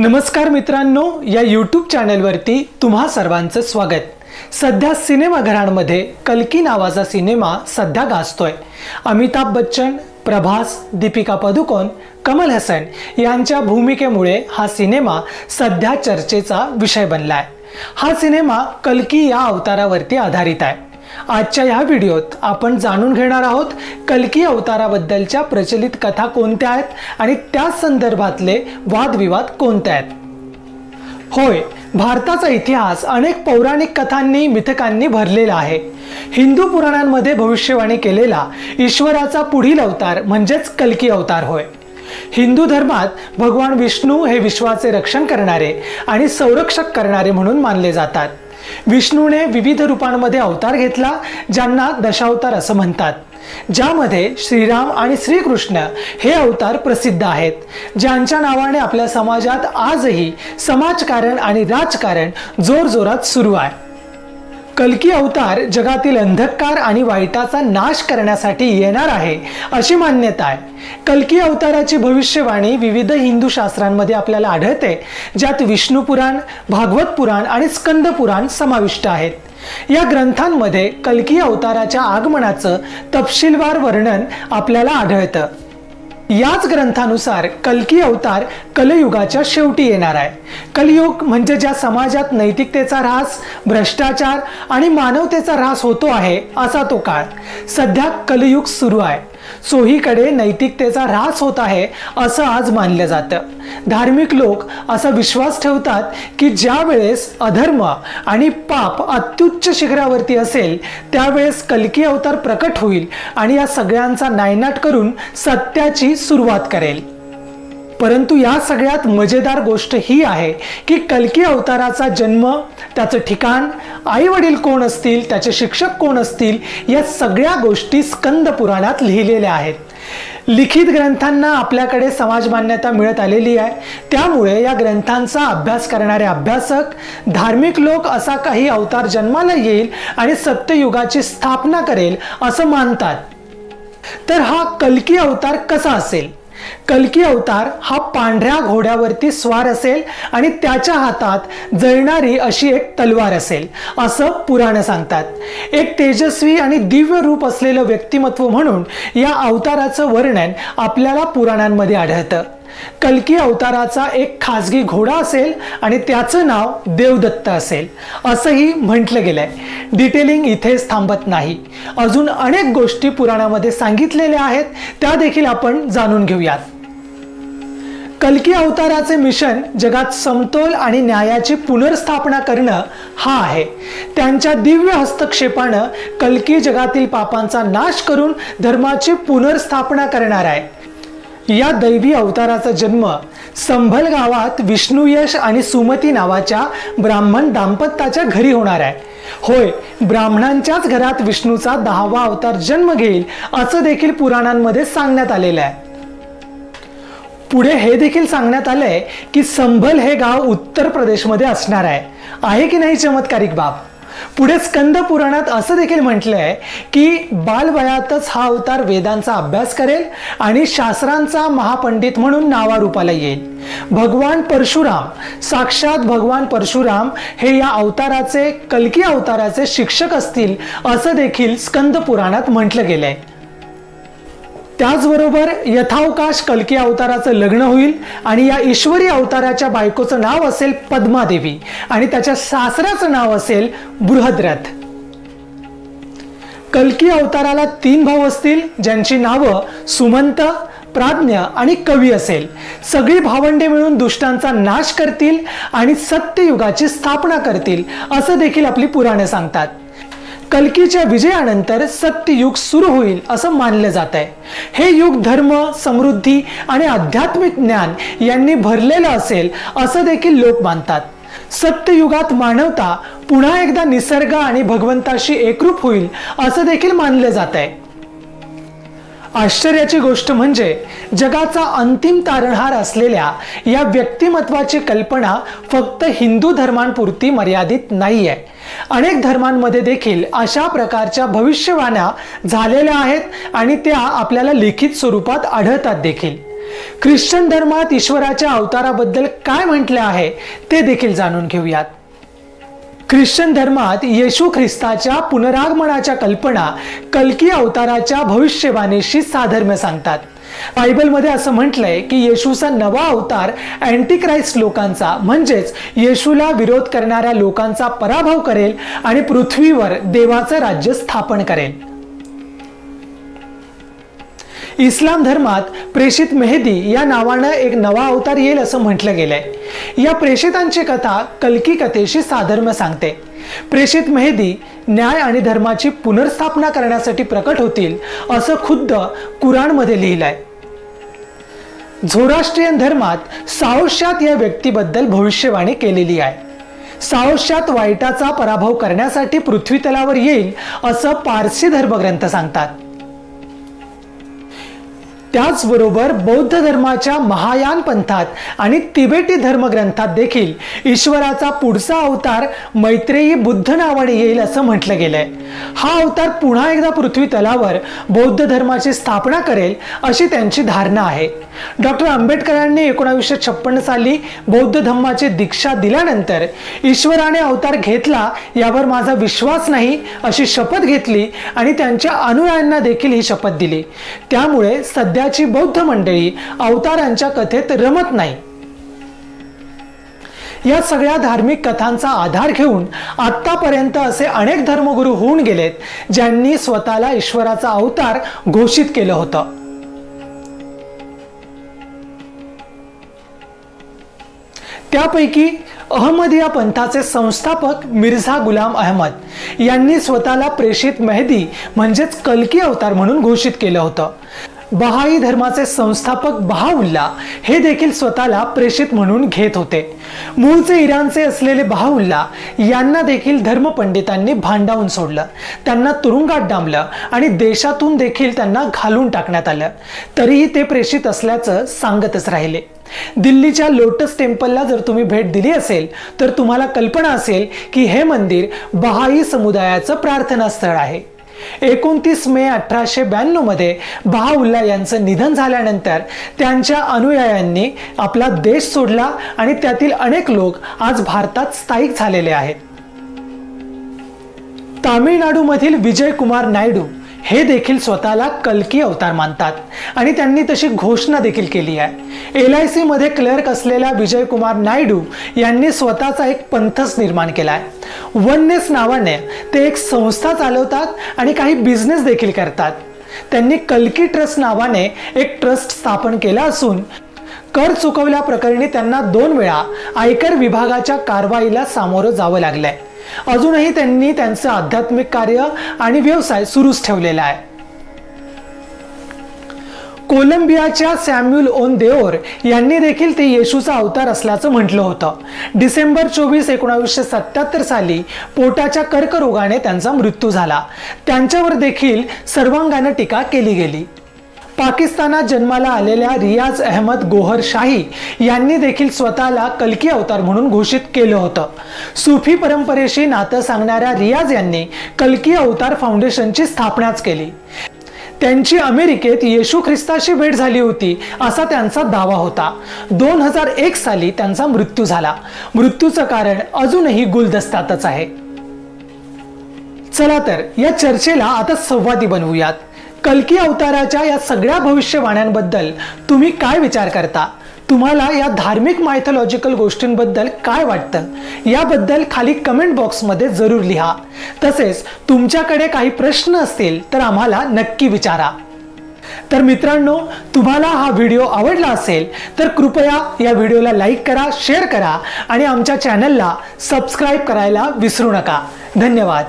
नमस्कार मित्रांनो या यूट्यूब चॅनलवरती तुम्हा सर्वांचं स्वागत. सध्या सिनेमाघरांमध्ये कल्की नावाचा सिनेमा सध्या गाजतोय. अमिताभ बच्चन प्रभास दीपिका पदुकोण कमल हसन यांच्या भूमिकेमुळे हा सिनेमा सध्या चर्चेचा विषय बनलाय. हा सिनेमा कल्की या अवतारावरती आधारित आहे. आजच्या ह्या व्हिडिओत आपण जाणून घेणार आहोत कल्की अवताराबद्दलच्या प्रचलित कथा कोणत्या आहेत आणि त्याच संदर्भातले वादविवाद कोणते आहेत? होय भारताचा इतिहास अनेक पौराणिक कथांनी मिथकांनी भरलेला आहे. हिंदू पुराणांमध्ये भविष्यवाणी केलेला ईश्वराचा पुढील अवतार म्हणजेच कल्की अवतार होय. हिंदू धर्मात भगवान विष्णू हे विश्वाचे रक्षण करणारे आणि संरक्षक करणारे म्हणून मानले जातात. विष्णूने विविध रूपांमध्ये अवतार घेतला ज्यांना दशावतार असं म्हणतात. ज्यामध्ये श्रीराम आणि श्रीकृष्ण हे अवतार प्रसिद्ध आहेत ज्यांच्या नावाने आपल्या समाजात आजही समाजकारण आणि राजकारण जोरजोरात सुरू आहे. कल्की अवतार जगातील अंधकार आणि वाईटाचा नाश करण्यासाठी येणार आहे अशी मान्यता आहे. कल्की अवताराची भविष्यवाणी विविध हिंदू शास्त्रांमध्ये आपल्याला आढळते ज्यात विष्णू पुराण भागवत पुराण आणि स्कंद पुराण समाविष्ट आहेत. या ग्रंथांमध्ये कल्की अवताराच्या आगमनाचं तपशीलवार वर्णन आपल्याला आढळतं. याच ग्रंथानुसार कल्की अवतार कलयुगाच्या शेवटी येणार आहे. कलयुग म्हणजे ज्या समाजात नैतिकतेचा ऱ्हास भ्रष्टाचार आणि मानवतेचा ऱ्हास होतो आहे असा तो काळ. सध्या कलयुग सुरू आहे. चोहीकडे नैतिकतेचा ऱ्हास होत आहे असं आज मानलं जातं. धार्मिक लोक असा विश्वास ठेवतात की ज्या वेळेस अधर्म आणि पाप अत्युच्च शिखरावरती असेल त्यावेळेस कल्की अवतार प्रकट होईल आणि या सगळ्यांचा नायनाट करून सत्याची सुरुवात करेल. परंतु या सगळ्यात मजेदार गोष्ट ही आहे की कल्की अवताराचा जन्म त्याचं ठिकाण आई वडील कोण असतील त्याचे शिक्षक कोण असतील या सगळ्या गोष्टी स्कंद पुराणात लिहिलेल्या आहेत. लिखित ग्रंथांना आपल्याकडे समाज मान्यता मिळत आलेली आहे. त्यामुळे या ग्रंथांचा अभ्यास करणारे अभ्यासक धार्मिक लोक असा काही अवतार जन्माला येईल आणि सत्ययुगाची स्थापना करेल असं मानतात. तर हा कल्की अवतार कसा असेल? कल्की अवतार हा पांढऱ्या घोड्यावरती स्वार असेल आणि त्याच्या हातात जळणारी अशी एक तलवार असेल असं पुराणं सांगतात. एक तेजस्वी आणि दिव्य रूप असलेलं व्यक्तिमत्व म्हणून या अवताराचं वर्णन आपल्याला पुराणांमध्ये आढळतं. कलकी अवताराचा एक खाजगी घोडा असेल आणि त्याचं नाव देवदत्त असेल. असंही म्हटलं गेलंय. डिटेलिंग इथेच थांबत नाही. अजून अनेक गोष्टी पुराणामध्ये सांगितलेल्या आहेत त्या देखील आपण जाणून घेऊयात. कलकी अवताराचे मिशन जगात समतोल आणि न्यायाची पुनर्स्थापना करणं हा आहे. त्यांच्या दिव्य हस्तक्षेपानं कलकी जगातील पापांचा नाश करून धर्माची पुनर्स्थापना करणार आहे. या दैवी अवताराचा जन्म संभल गावात विष्णू यश आणि सुमती नावाच्या ब्राह्मण दाम्पत्याच्या घरी होणार आहे. होय ब्राह्मणांच्याच घरात विष्णूचा दहावा अवतार जन्म घेईल असं देखील पुराणांमध्ये सांगण्यात आलेलं आहे. पुढे हे देखील सांगण्यात आलंय की संभल हे गाव उत्तर प्रदेशमध्ये असणार आहे. आहे की नाही चमत्कारिक बाब? पुढे स्कंद पुराणात असं देखील म्हटलंय की बालवयातच हा अवतार वेदांचा अभ्यास करेल आणि शास्त्रांचा महापंडित म्हणून नावारूपाला येईल. भगवान परशुराम साक्षात भगवान परशुराम हे या अवताराचे कल्की अवताराचे शिक्षक असतील असं देखील स्कंद पुराणात म्हटलं गेलंय. त्याचबरोबर यथावकाश कल्की अवताराचं लग्न होईल आणि या ईश्वरी अवताराच्या बायकोचं नाव असेल पद्मादेवी आणि त्याच्या सासऱ्याचं नाव असेल बृहद्रथ. कल्की अवताराला तीन भाऊ असतील ज्यांची नावं सुमंत प्राज्ञ आणि कवी असेल. सगळी भावंडे मिळून दुष्टांचा नाश करतील आणि सत्ययुगाची स्थापना करतील असं देखील आपली पुराणे सांगतात. कलकीच्या विजयानंतर सत्ययुग सुरू होईल असं मानलं जात आहे हे युग धर्म समृद्धी आणि आध्यात्मिक ज्ञान यांनी भरलेलं असेल असं देखील लोक मानतात. सत्ययुगात मानवता पुन्हा एकदा निसर्ग आणि भगवंताशी एकरूप होईल असं देखील मानलं जात आहे आश्चर्याची गोष्ट म्हणजे जगाचा अंतिम तारणहार असलेल्या या व्यक्तिमत्वाची कल्पना फक्त हिंदू धर्मांपुरती मर्यादित नाही आहे अनेक धर्मांमध्ये देखील अशा प्रकारच्या भविष्यवाण्या झालेल्या आहेत आणि त्या आपल्याला लिखित स्वरूपात आढळतात देखील. ख्रिश्चन धर्मात ईश्वराच्या अवताराबद्दल काय म्हटले आहे ते देखील जाणून घेऊयात. ख्रिश्चन धर्मात येशू ख्रिस्ताच्या पुनरागमनाच्या कल्पना कल्की अवताराच्या भविष्यवाणीशी साधर्म्य सांगतात. बायबलमध्ये असं म्हटलंय की येशूचा नवा अवतार अँटीक्राइस्ट लोकांचा म्हणजेच येशूला विरोध करणाऱ्या लोकांचा पराभव करेल आणि पृथ्वीवर देवाचं राज्य स्थापन करेल. इस्लाम धर्मात प्रेषित मेहदी या नावानं एक नवा अवतार येईल असं म्हटलं गेलंय. या प्रेषितांची कथा कल्की कथेशी साधर्म्य सांगते. प्रेषित मेहदी न्याय आणि धर्माची पुनर्स्थापना करण्यासाठी प्रकट होतील असं खुद्द कुराणमध्ये लिहिलंय. झोराष्ट्रीयन धर्मात साओश्यात या व्यक्तीबद्दल भविष्यवाणी केलेली आहे. साओश्यात वाईटाचा पराभव करण्यासाठी पृथ्वीतलावर येईल असं पारसी धर्मग्रंथ सांगतात. त्याचबरोबर बौद्ध धर्माच्या महायान पंथात आणि तिबेटी धर्मग्रंथात देखील ईश्वराचा पुढचा अवतार मैत्रेयी बुद्ध नावाने येईल असं म्हटलं गेलंय. हा अवतार पुन्हा एकदा पृथ्वी तलावर बौद्ध धर्माची स्थापना करेल अशी त्यांची धारणा आहे. डॉक्टर आंबेडकरांनी एकोणावीसशे छप्पन्न साली बौद्ध धम्माची दीक्षा दिल्यानंतर ईश्वराने अवतार घेतला यावर माझा विश्वास नाही अशी शपथ घेतली आणि त्यांच्या अनुयायांना देखील ही शपथ दिली. त्यामुळे सध्या सध्याची बौद्ध मंडळी अवतारांच्या कथेत रमत नाही. या सगळ्या धार्मिक कथांचा आधार घेऊन आतापर्यंत असे अनेक धर्मगुरू होऊन गेलेत ज्यांनी स्वतःला ईश्वराचा अवतार घोषित केलं होतं. त्यापैकी अहमदिया पंथाचे संस्थापक मिर्झा गुलाम अहमद यांनी स्वतःला प्रेषित मेहदी म्हणजेच कल्की अवतार म्हणून घोषित केलं होतं. बहाई धर्माचे संस्थापक बहाउल्ला हे देखील स्वतःला प्रेषित म्हणून घेत होते. मूळचे इराणचे असलेले बहाउल्ला यांना देखील धर्मपंडितांनी भांडावून सोडलं. त्यांना तुरुंगात डांबलं आणि देशातून देखील त्यांना घालून टाकण्यात आलं. तरीही ते प्रेषित असल्याचं सांगतच राहिले. दिल्लीच्या लोटस टेम्पलला जर तुम्ही भेट दिली असेल तर तुम्हाला कल्पना असेल की हे मंदिर बहाई समुदायाचं प्रार्थनास्थळ आहे. एकोणतीस मे अठराशे ब्याण्णवमध्ये बहाउल्ला यांचं निधन झाल्यानंतर त्यांच्या अनुयायांनी आपला देश सोडला आणि त्यातील अनेक लोक आज भारतात स्थायिक झालेले आहेत. तामिळनाडूमधील विजय कुमार नायडू हे देखील स्वतःला कल्की अवतार मानतात. आणि त्यांनी तशी घोषणा देखील केली आहे. एल आय सीमध्ये क्लर्क असलेल्या विजय कुमार नायडू यांनी स्वतःचा एक पंथच निर्माण केला आहे. वननेस नावाने ते एक संस्था चालवतात आणि काही बिझनेस देखील करतात. त्यांनी कल्की ट्रस्ट नावाने एक ट्रस्ट स्थापन केला असून कर चुकवल्याप्रकरणी त्यांना दोन वेळा आयकर विभागाच्या कारवाईला सामोरं जावं लागलंय. अजूनही त्यांनी त्यांचं आध्यात्मिक कार्य आणि व्यवसाय सुरूच ठेवलेला आहे. कोलंबियाच्या सॅम्युल ओन देओर यांनी देखील ते येशूचा अवतार असल्याचं म्हटलं होतं. डिसेंबर चोवीस एकोणावीसशे सत्याहत्तर साली पोटाच्या कर्करोगाने त्यांचा मृत्यू झाला. त्यांच्यावर देखील सर्वांगानं टीका केली गेली. पाकिस्तानात जन्माला आलेल्या रियाज अहमद गोहर शाही यांनी देखील स्वतःला कल्की अवतार म्हणून घोषित केलं होतं. सुफी परंपरेशी नातं सांगणाऱ्या रियाज यांनी कल्की अवतार फाउंडेशनची स्थापनाच केली. त्यांची अमेरिकेत येशू ख्रिस्ताशी भेट झाली होती असा त्यांचा दावा होता. दोन हजार एक साली त्यांचा मृत्यू झाला. मृत्यूचं कारण अजूनही गुलदस्त्यातच आहे. चला तर या चर्चेला आता संवादी बनवूयात. कल्की अवताराच्या या सगळ्या भविष्यवाण्यांबद्दल तुम्ही काय विचार करता? तुम्हाला या धार्मिक मायथॉलॉजिकल गोष्टींबद्दल काय वाटतं? याबद्दल खाली कमेंट बॉक्समध्ये जरूर लिहा. तसेच तुमच्याकडे काही प्रश्न असतील तर आम्हाला नक्की विचारा. तर मित्रांनो तुम्हाला हा व्हिडिओ आवडला असेल तर कृपया या व्हिडिओला लाईक करा शेअर करा आणि आमच्या चॅनलला सबस्क्राईब करायला विसरू नका. धन्यवाद.